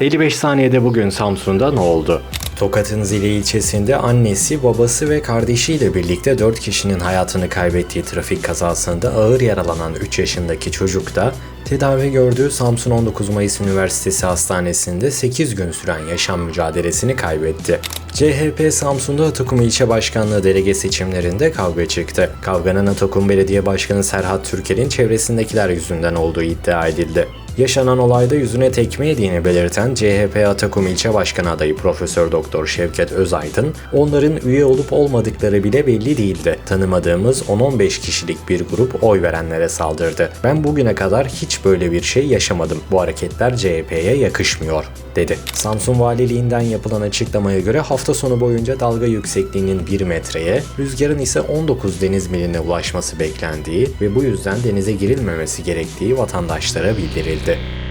55 saniyede bugün Samsun'da ne oldu? Tokat'ın Zile ilçesinde annesi, babası ve kardeşiyle birlikte 4 kişinin hayatını kaybettiği trafik kazasında ağır yaralanan 3 yaşındaki çocuk da tedavi gördüğü Samsun 19 Mayıs Üniversitesi Hastanesi'nde 8 gün süren yaşam mücadelesini kaybetti. CHP Samsun'da Atakum İlçe Başkanlığı delege seçimlerinde kavga çıktı. Kavganın Atakum Belediye Başkanı Serhat Türker'in çevresindekiler yüzünden olduğu iddia edildi. Yaşanan olayda yüzüne tekme yediğini belirten CHP Atakum İlçe Başkanı adayı Profesör Doktor Şevket Özaydın, onların üye olup olmadıkları bile belli değildi. Tanımadığımız 10-15 kişilik bir grup oy verenlere saldırdı. Ben bugüne kadar hiç böyle bir şey yaşamadım. Bu hareketler CHP'ye yakışmıyor dedi. Samsun Valiliğinden yapılan açıklamaya göre hafta sonu boyunca dalga yüksekliğinin 1 metreye, rüzgarın ise 19 deniz miline ulaşması beklendiği ve bu yüzden denize girilmemesi gerektiği vatandaşlara bildirildi. って